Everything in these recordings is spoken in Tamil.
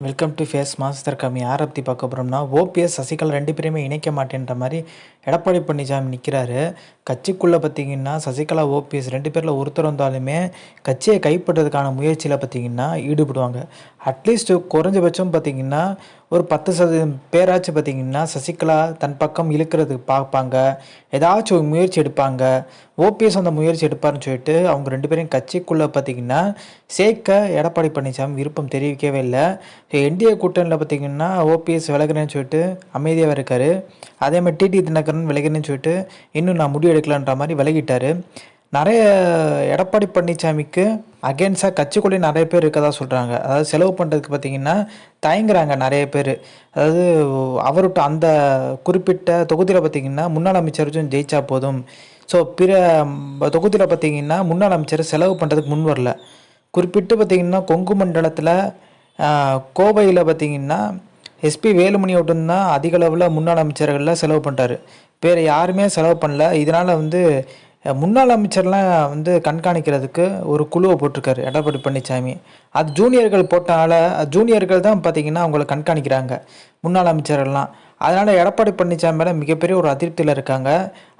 வெல்கம் டு ஃபேஸ் மாஸ்டர் கம்மி யாரை பற்றி பார்க்க போகிறோம்னா ஓபிஎஸ் சசிகலா ரெண்டு பேருமே இணைக்க மாட்டேன்ற மாதிரி எடப்பாடி பழனிசாமி நிற்கிறாரு கட்சிக்குள்ளே பார்த்தீங்கன்னா சசிகலா ஓபிஎஸ் ரெண்டு பேரில் ஒருத்தர் வந்தாலுமே கட்சியை கைப்பற்றதுக்கான முயற்சியில் பார்த்தீங்கன்னா ஈடுபடுவாங்க. அட்லீஸ்ட் குறைஞ்சபட்சம் பார்த்தீங்கன்னா ஒரு பத்து சதவீதம் பேராச்சும் பார்த்தீங்கன்னா சசிகலா தன் பக்கம் இழுக்கிறதுக்கு பார்ப்பாங்க. ஏதாச்சும் ஒரு முயற்சி எடுப்பாங்க. ஓபிஎஸ் அந்த முயற்சி எடுப்பார்னு சொல்லிட்டு அவங்க ரெண்டு பேரையும் கட்சிக்குள்ளே பார்த்தீங்கன்னா சேர்க்க எடப்பாடி பழனிசாமி விருப்பம் தெரிவிக்கவே இல்லை. என்டிஏ கூட்டணியில் பார்த்தீங்கன்னா ஓபிஎஸ் விலகுறேன்னு சொல்லிட்டு அமைதியாக இருக்கார். அதே மாதிரி டிடி தினகரன் விலகிறேன்னு சொல்லிட்டு இன்னும் நான் முடிவு எடுக்கலான்ற மாதிரி விலகிட்டார். நிறைய எடப்பாடி பழனிசாமிக்கு அகேன்ஸ்டாக கட்சிக்குள்ளே நிறைய பேர் இருக்கதா சொல்கிறாங்க அதாவது செலவு பண்ணுறதுக்கு பார்த்தீங்கன்னா தயங்குறாங்க நிறைய பேர். அதாவது அவர்கிட்ட அந்த குறிப்பிட்ட தொகுதியில் பார்த்தீங்கன்னா முன்னாள் அமைச்சர் ஜெயிச்சா போதும். ஸோ பிற தொகுதியில் பார்த்தீங்கன்னா முன்னாள் அமைச்சர் செலவு பண்ணுறதுக்கு முன் வரல. குறிப்பிட்டு பார்த்தீங்கன்னா கொங்கு மண்டலத்தில் கோவையில் பார்த்தீங்கன்னா எஸ்பி வேலுமணி தான் அதிக அளவில் முன்னாள் அமைச்சர்களில் செலவு பண்ணிட்டாரு வேறு யாருமே செலவு பண்ணல. இதனால் வந்து முன்னாள் அமைச்சர்லாம் வந்து கண்காணிக்கிறதுக்கு ஒரு குழுவை போட்டிருக்காரு எடப்பாடி பழனிசாமி அது ஜூனியர்கள் போட்டனால ஜூனியர்கள் தான் பார்த்திங்கன்னா அவங்கள கண்காணிக்கிறாங்க முன்னாள் அமைச்சர்கள்லாம். அதனால் எடப்பாடி பழனிசாமி மேலே மிகப்பெரிய ஒரு அதிருப்தியில் இருக்காங்க.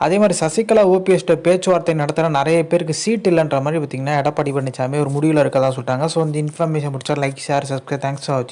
அதே மாதிரி சசிகலா ஓபிஎஸ்ட பேச்சுவார்த்தை நடத்துகிற நிறைய பேருக்கு சீட் இல்லைன்ற மாதிரி பார்த்திங்கன்னா எடப்பாடி பழனிசாமி ஒரு முடிவில் இருக்கதான் சொல்லிட்டாங்க. ஸோ இந்த இன்ஃபர்மேஷன் முடிச்சா like share subscribe thanks for வாட்சிங்